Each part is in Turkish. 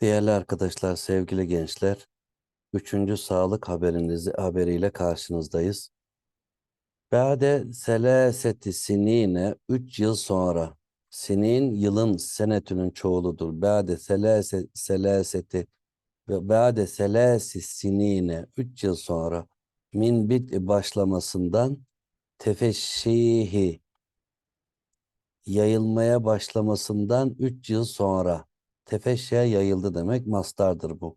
Değerli arkadaşlar, sevgili gençler, üçüncü sağlık haberinizi haberiyle karşınızdayız. Ba'de selâseti sinine, üç yıl sonra, sinin yılın senetünün çoğuludur. Ba'de selâse, selâseti ve ba'de selâsi sinine, üç yıl sonra, min bit başlamasından tefeşşihi, yayılmaya başlamasından üç yıl sonra, tefeşşiye yayıldı demek, mastardır bu.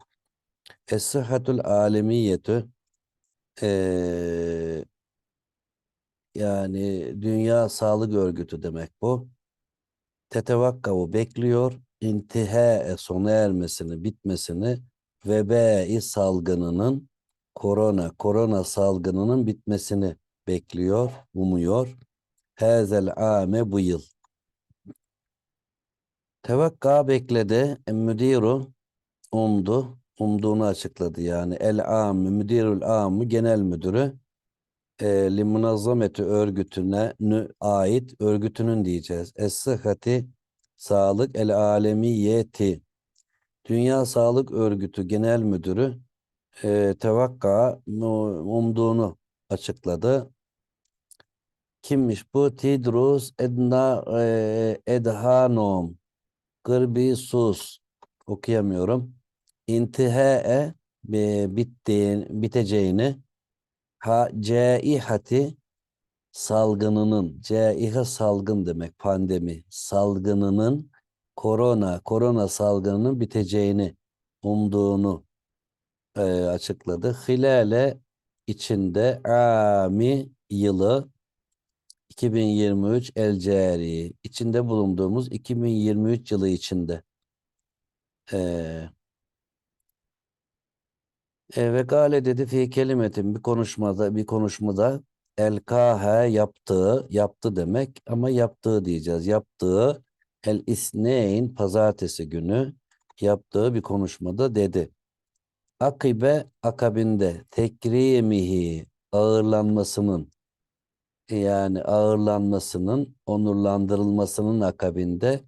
Es-sıhhatül alemiyetü eee, yani Dünya Sağlık Örgütü demek bu. Tetevakkavu bekliyor. intihae sona ermesini, bitmesini veba-i salgınının korona, korona salgınının bitmesini bekliyor, umuyor. Hazel ame bu yıl. Tevakka bekledi. Müdiru umdu. Umduğunu açıkladı yani. El am, müdirül am, genel müdürü e, limunazzameti örgütüne nü, ait örgütünün diyeceğiz. Es-sıhhati sağlık el alemiyeti Dünya Sağlık Örgütü Genel Müdürü e, tevakka umduğunu açıkladı. Kimmiş bu? Tidrus Edna e, Edhanom Gırbi Sus okuyamıyorum. İntihae e, bittiğin, biteceğini ha caihati salgınının caihe salgın demek pandemi salgınının korona korona salgınının biteceğini umduğunu e, açıkladı. Hilale içinde ami yılı 2023 el cari içinde bulunduğumuz 2023 yılı içinde e, e, ve gale dedi fi kelimetin bir konuşmada bir konuşmada el kahe yaptığı yaptı demek ama yaptığı diyeceğiz. Yaptığı el isneyn pazartesi günü yaptığı bir konuşmada dedi. Akibe akabinde tekrimihi ağırlanmasının yani ağırlanmasının onurlandırılmasının akabinde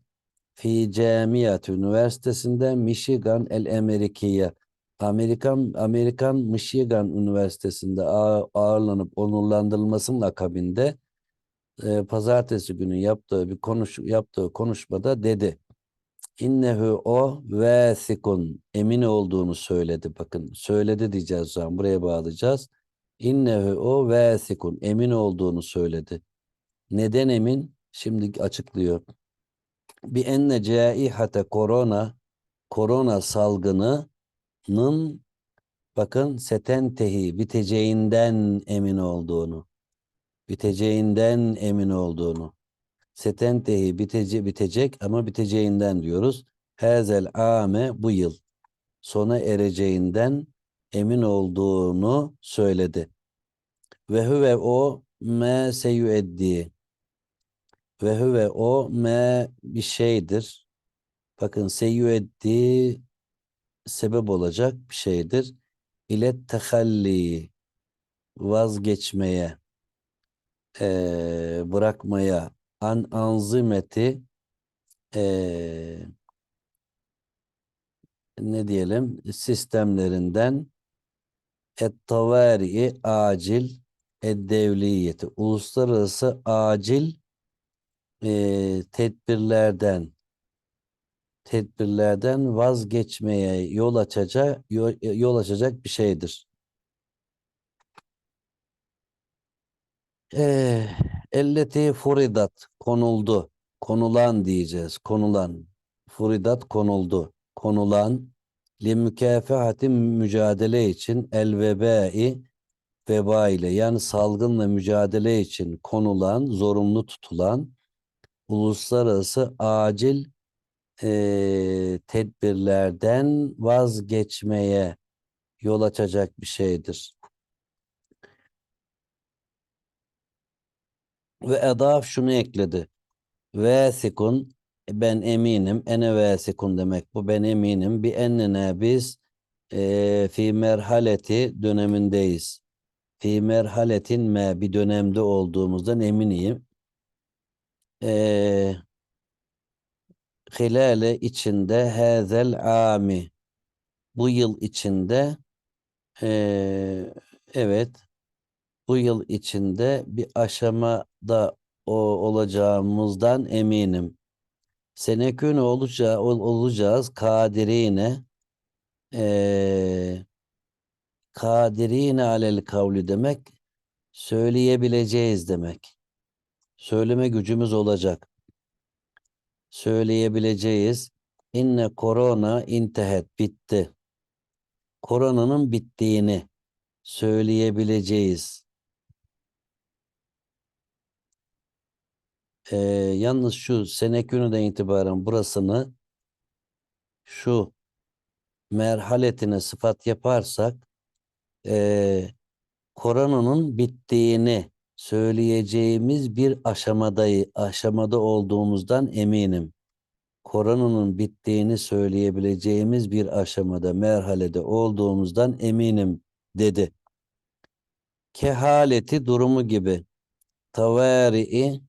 fi Cemiyet Üniversitesi'nde Michigan El Amerikiye Amerikan Amerikan Michigan Üniversitesi'nde ağ- ağırlanıp onurlandırılmasının akabinde e, pazartesi günü yaptığı bir konuş yaptığı konuşmada dedi. İnnehu o vesikun emin olduğunu söyledi. Bakın söyledi diyeceğiz zaman buraya bağlayacağız. İnnehu o vesikun emin olduğunu söyledi. Neden emin? Şimdi açıklıyor. Bir enne caihate korona korona salgınının bakın setentehi biteceğinden emin olduğunu biteceğinden emin olduğunu setentehi bitece, bitecek ama biteceğinden diyoruz. Hazel ame bu yıl sona ereceğinden emin olduğunu söyledi. Ve huve o me seyüeddi ve huve o me bir şeydir. Bakın seyüeddi sebep olacak bir şeydir. İle tehalli vazgeçmeye eee, bırakmaya an anzimeti eee, ne diyelim sistemlerinden et-tavari acil ed-devliyeti uluslararası acil eee, tedbirlerden tedbirlerden vazgeçmeye yol açacak yol, yol açacak bir şeydir. Eh, elleti furidat konuldu. Konulan diyeceğiz. Konulan. Furidat konuldu. Konulan li mükafahati mücadele için el vebai veba ile yani salgınla mücadele için konulan, zorunlu tutulan uluslararası acil eh, tedbirlerden vazgeçmeye yol açacak bir şeydir. Ve edaf şunu ekledi. Vesikun ben eminim. Ene vesikun demek bu. Ben eminim. Bir ennene biz e, fi merhaleti dönemindeyiz. Fi merhaletin me bir dönemde olduğumuzdan eminim. E, hilale içinde hazel ami bu yıl içinde eee, evet bu yıl içinde bir aşamada o olacağımızdan eminim. Senekûne olacağı, ol- olacağız kadirine eee kadirine alel kavli demek söyleyebileceğiz demek. Söyleme gücümüz olacak. Söyleyebileceğiz. İnne korona intehet bitti. Koronanın bittiğini söyleyebileceğiz. Ee, yalnız şu senekünüden itibaren burasını şu merhaletine sıfat yaparsak ee, koronanın bittiğini söyleyeceğimiz bir aşamadayı aşamada olduğumuzdan eminim. Koronanın bittiğini söyleyebileceğimiz bir aşamada, merhalede olduğumuzdan eminim dedi. Kehaleti durumu gibi tavari'i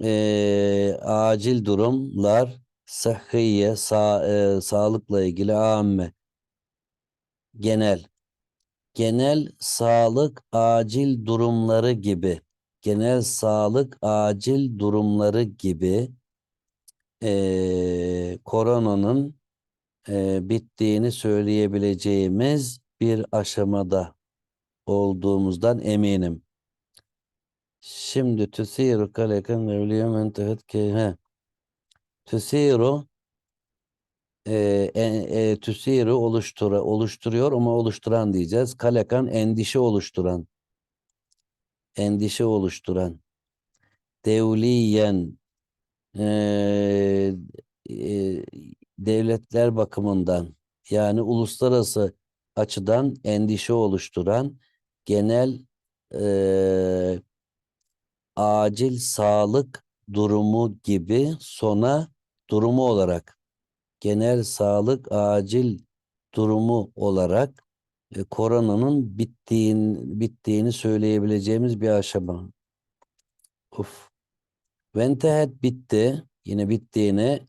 eee, acil durumlar sıhhiye sa, eee, sağlıkla ilgili amme. Genel. Genel sağlık acil durumları gibi. Genel sağlık acil durumları gibi eee, koronanın eee, bittiğini söyleyebileceğimiz bir aşamada olduğumuzdan eminim. Şimdi tüsiru kaleken mevliye mentehet ki he. Tüsiru e, e, e, tüsiru oluştura, oluşturuyor ama oluşturan diyeceğiz. Kalekan endişe oluşturan. Endişe oluşturan. Devliyen e, e, devletler bakımından yani uluslararası açıdan endişe oluşturan genel e, acil sağlık durumu gibi sona durumu olarak genel sağlık acil durumu olarak e, koronanın bittiğin, bittiğini söyleyebileceğimiz bir aşama. Uf. Ventehet bitti. Yine bittiğini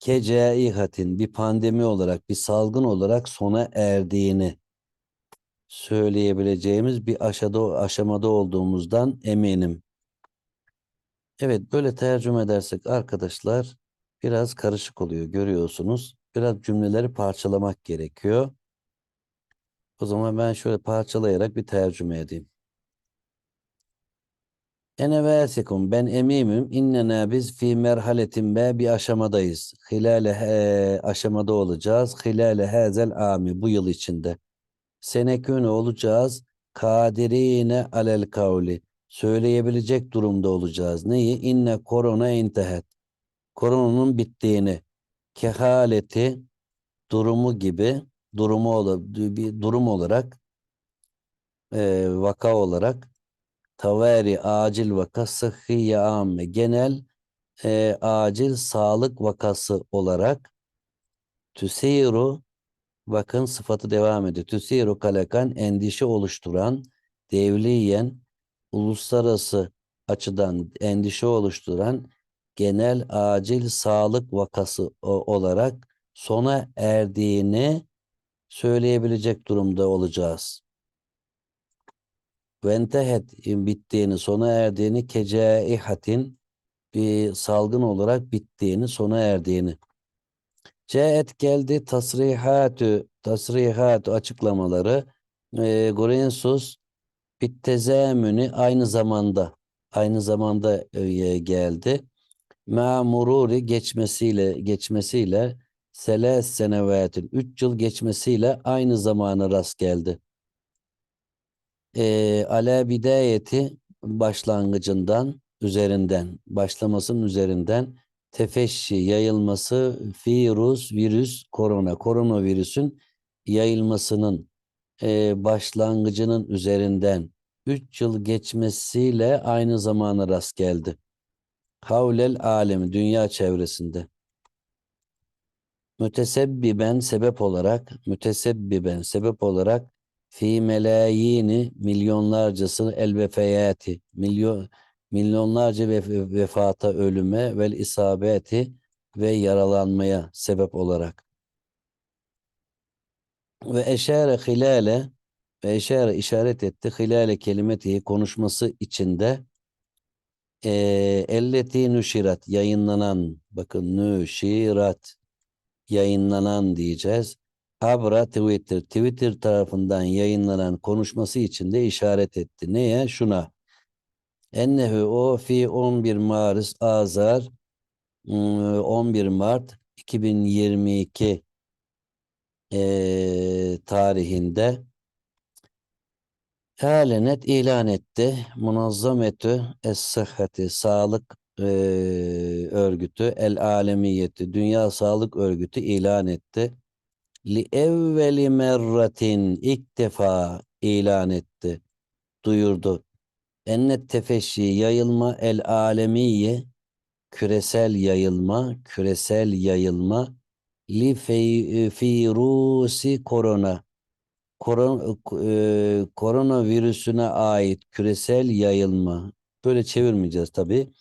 kecaihatin bir pandemi olarak, bir salgın olarak sona erdiğini söyleyebileceğimiz bir aşamada, aşamada olduğumuzdan eminim. Evet böyle tercüme edersek arkadaşlar biraz karışık oluyor görüyorsunuz. Biraz cümleleri parçalamak gerekiyor. O zaman ben şöyle parçalayarak bir tercüme edeyim. Ene vâsikum ben emimim innena biz fi merhaletin be bir aşamadayız. Hilale aşamada olacağız. Hilale hazel ami bu yıl içinde. Senekûne olacağız. Kadirine alel kavli. Söyleyebilecek durumda olacağız. Neyi? İnne korona intehet. Koronanın bittiğini. Kehaleti durumu gibi durumu bir durum olarak e, vaka olarak tavari acil vaka sıhhiye amme genel e, acil sağlık vakası olarak tüsiru bakın sıfatı devam ediyor. Tüsiru kalakan endişe oluşturan devliyen uluslararası açıdan endişe oluşturan genel acil sağlık vakası olarak sona erdiğini söyleyebilecek durumda olacağız. Ventehet bittiğini, sona erdiğini, kecaihatin bir salgın olarak bittiğini, sona erdiğini. Ceet geldi tasrihatü, tasrihatü açıklamaları. E, Gorensus bittezamünü aynı zamanda, aynı zamanda e, geldi. Ma'mururi geçmesiyle, geçmesiyle seles senevatin, 3 yıl geçmesiyle aynı zamana rast geldi e, ala bidayeti başlangıcından üzerinden başlamasının üzerinden tefeşşi yayılması virüs virüs korona koronavirüsün yayılmasının e, başlangıcının üzerinden 3 yıl geçmesiyle aynı zamana rast geldi. Havlel alemi dünya çevresinde. Mütesebbiben sebep olarak mütesebbiben sebep olarak fi melayini milyonlarcası elbefeyati milyon milyonlarca vef- vefata, ölüme ve isabeti ve yaralanmaya sebep olarak. Ve eşare hilale ve eşare işaret etti hilale kelimetihi konuşması içinde eee elleti nüşirat yayınlanan bakın nüşirat yayınlanan diyeceğiz. Abra Twitter Twitter tarafından yayınlanan konuşması içinde işaret etti. Neye? Şuna. Ennehu o fi 11 Mart Azar ım, 11 Mart 2022 eee, tarihinde Halenet ilan etti. Munazzametü Es-Sıhhati Sağlık eee, Örgütü El Alemiyeti Dünya Sağlık Örgütü ilan etti. Li evveli merratin ilk defa ilan etti. Duyurdu. Ennet tefeşşi yayılma el alemiye küresel yayılma küresel yayılma li fey- firusi korona koron, e, koronavirüsüne ait küresel yayılma. Böyle çevirmeyeceğiz tabii.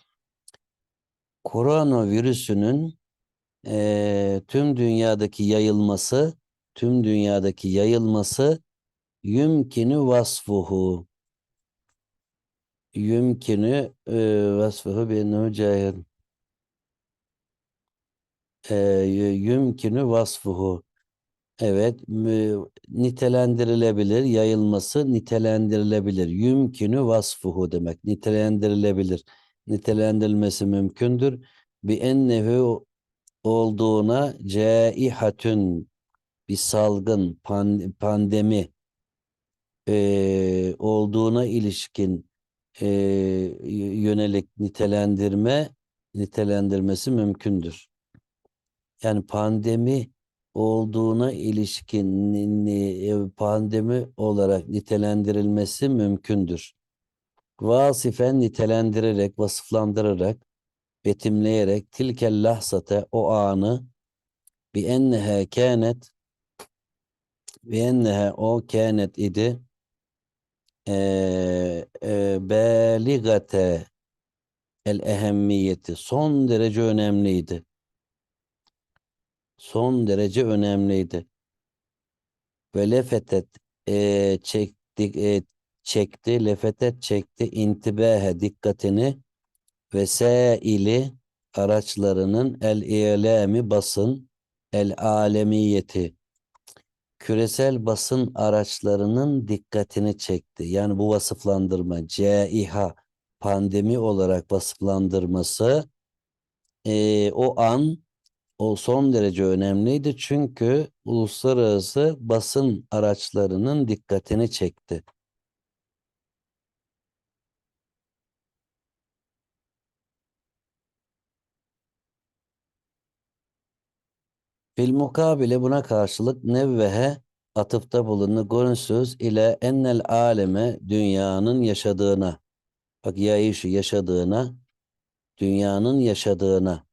Koronavirüsünün e, tüm dünyadaki yayılması, tüm dünyadaki yayılması yümkünü vasfuhu. Yümkünü e, vasfuhu bir cahil. E, yümkünü vasfuhu. Evet, nitelendirilebilir, yayılması nitelendirilebilir. Yümkünü vasfuhu demek, nitelendirilebilir. Nitelendirilmesi mümkündür. Bi ennehu olduğuna caihatün bir salgın, pan- pandemi eee, olduğuna ilişkin eee, yönelik nitelendirme nitelendirmesi mümkündür. Yani pandemi olduğuna ilişkin e, pandemi olarak nitelendirilmesi mümkündür. Vasifen nitelendirerek, vasıflandırarak, betimleyerek tilkel lahsate o anı bi ennehe kânet bi ennehe o kânet idi eee e, beligate el ehemmiyeti son derece önemliydi. Son derece önemliydi. Ve lefetet e, çekti, e, çekti, lefetet çekti intibahe dikkatini ve ili araçlarının el ilemi basın el alemiyeti küresel basın araçlarının dikkatini çekti. Yani bu vasıflandırma CİHA pandemi olarak vasıflandırması e, o an o son derece önemliydi çünkü uluslararası basın araçlarının dikkatini çekti. Bil mukabile buna karşılık nevvehe atıfta bulundu. Gonsöz ile ennel aleme dünyanın yaşadığına. Bak yaişi yaşadığına dünyanın yaşadığına.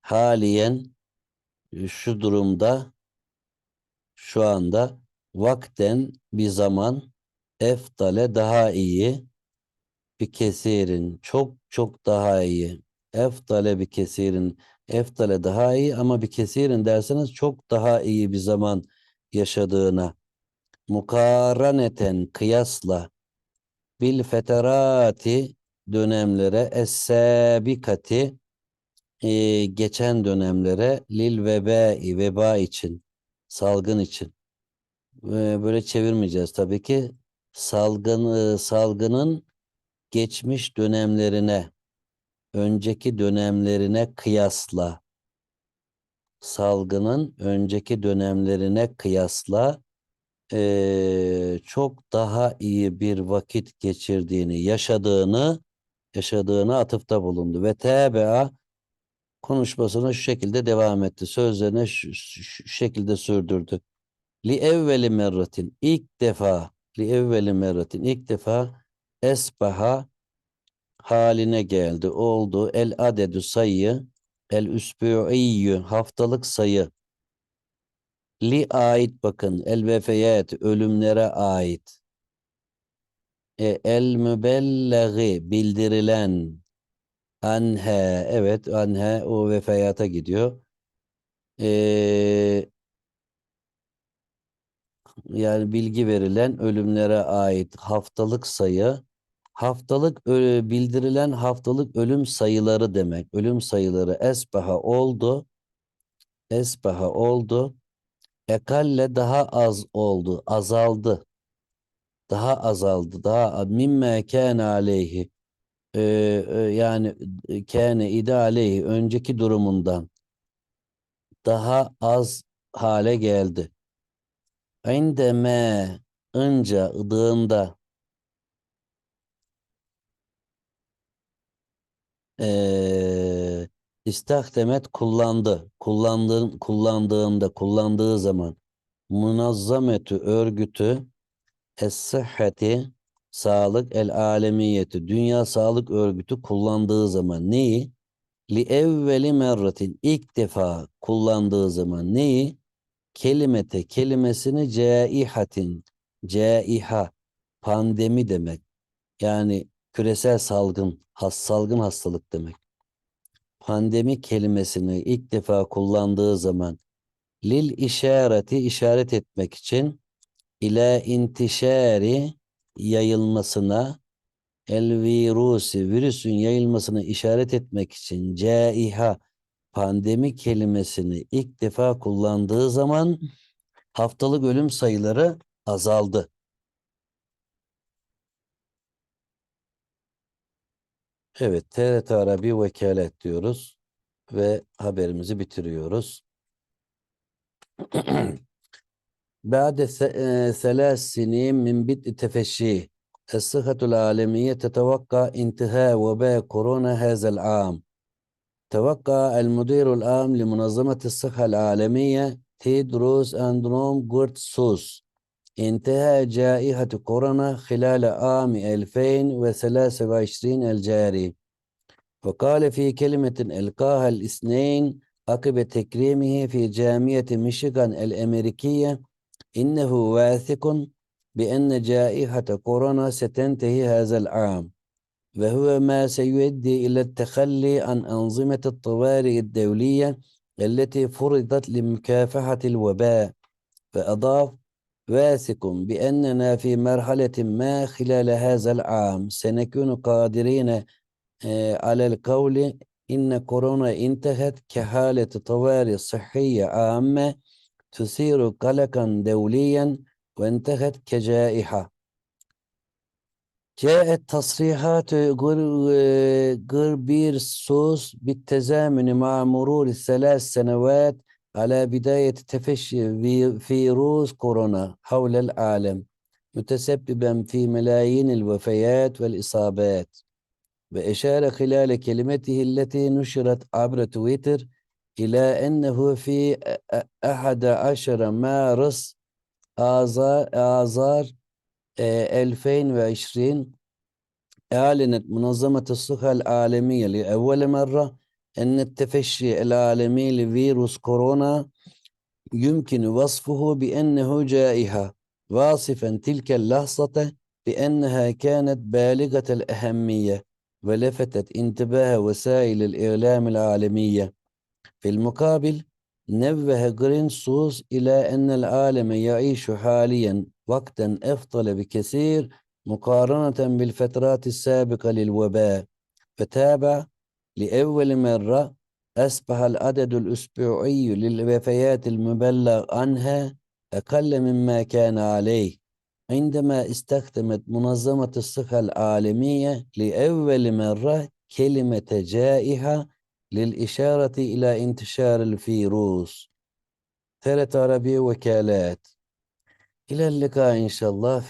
Haliyen şu durumda şu anda vakten bir zaman eftale daha iyi bir kesirin çok çok daha iyi. Eftale bir kesirin eftale daha iyi ama bir kesirin derseniz çok daha iyi bir zaman yaşadığına. Mukaraneten kıyasla bil feterati dönemlere es-sabikati e, geçen dönemlere lil vebai veba için salgın için. E, böyle çevirmeyeceğiz tabii ki. Salgın e, salgının geçmiş dönemlerine önceki dönemlerine kıyasla salgının önceki dönemlerine kıyasla e, çok daha iyi bir vakit geçirdiğini yaşadığını yaşadığını atıfta bulundu ve tebea konuşmasına şu şekilde devam etti. Sözlerine şu, şu- şu şekilde sürdürdü. Li evveli merratin ilk defa li evveli merratin ilk defa esbaha haline geldi. Oldu. El adedü sayı el üsbu'iyyü haftalık sayı li ait bakın el vefeyat ölümlere ait E, el mübellagi bildirilen anhe evet anhe o vefayata gidiyor. E, yani bilgi verilen ölümlere ait haftalık sayı haftalık bildirilen haftalık ölüm sayıları demek. Ölüm sayıları esbaha oldu. Esbaha oldu. Ekalle daha az oldu. Azaldı. Daha azaldı. Daha mimme kâne aleyhi. Yani e, kâne ide aleyhi. Önceki durumundan daha az hale geldi. İndeme ınca ıdığında eee istahdemet kullandı. Kullandığın, kullandığında, kullandığı zaman münazzametü örgütü es-sıhhati sağlık el alemiyeti dünya sağlık örgütü kullandığı zaman neyi? Li evveli merratin ilk defa kullandığı zaman neyi? Kelimete kelimesini caihatin caiha pandemi demek. Yani küresel salgın, has, salgın hastalık demek. Pandemi kelimesini ilk defa kullandığı zaman lil işareti işaret etmek için ile intişari yayılmasına el virusi virüsün yayılmasına işaret etmek için caiha pandemi kelimesini ilk defa kullandığı zaman haftalık ölüm sayıları azaldı. Evet, TRT Arabi vekalet diyoruz ve haberimizi bitiriyoruz. بعد ث- آه، ثلاث سنين من بدء تفشيه الصحة العالمية تتوقع انتهاء وباء كورونا هذا العام توقع المدير العام لمنظمة الصحة العالمية تيدروس أندروم غورتسوس انتهاء جائحة كورونا خلال عام 2023 الجاري. وقال في كلمة ألقاها الاثنين عقب تكريمه في جامعة ميشيغان الأمريكية إنه واثق بأن جائحة كورونا ستنتهي هذا العام وهو ما سيؤدي إلى التخلي عن أنظمة الطوارئ الدولية التي فرضت لمكافحة الوباء وأضاف واثق بأننا في مرحلة ما خلال هذا العام. سنكون قادرين آه، على القول إن كورونا انتهت كحالة طوارئ صحية عامة تثير قلقا دوليا وانتهت كجائحة. جاءت تصريحات غر- غربيرسوس بالتزامن مع مرور الثلاث سنوات على بداية تفشي في- فيروس كورونا حول العالم متسببا في ملايين الوفيات والإصابات. وأشار خلال كلمته التي نشرت عبر تويتر إلى أنه في أحد عشر مارس آذار, آذار آه، 2020 أعلنت منظمة الصحة العالمية لأول مرة أن التفشي العالمي لفيروس كورونا يمكن وصفه بأنه جائحة واصفا تلك اللحظة بأنها كانت بالغة الأهمية ولفتت انتباه وسائل الإعلام العالمية. في المقابل نبه غرينسوس إلى أن العالم يعيش حاليا وقتا أفضل بكثير مقارنة بالفترات السابقة للوباء فتابع لأول مرة أصبح العدد الأسبوعي للوفيات المبلغ عنها أقل مما كان عليه عندما استخدمت منظمة الصحة العالمية لأول مرة كلمة جائحة للإشارة إلى انتشار الفيروس. ثلاث عربي وكالات. إلى اللقاء إن شاء الله. في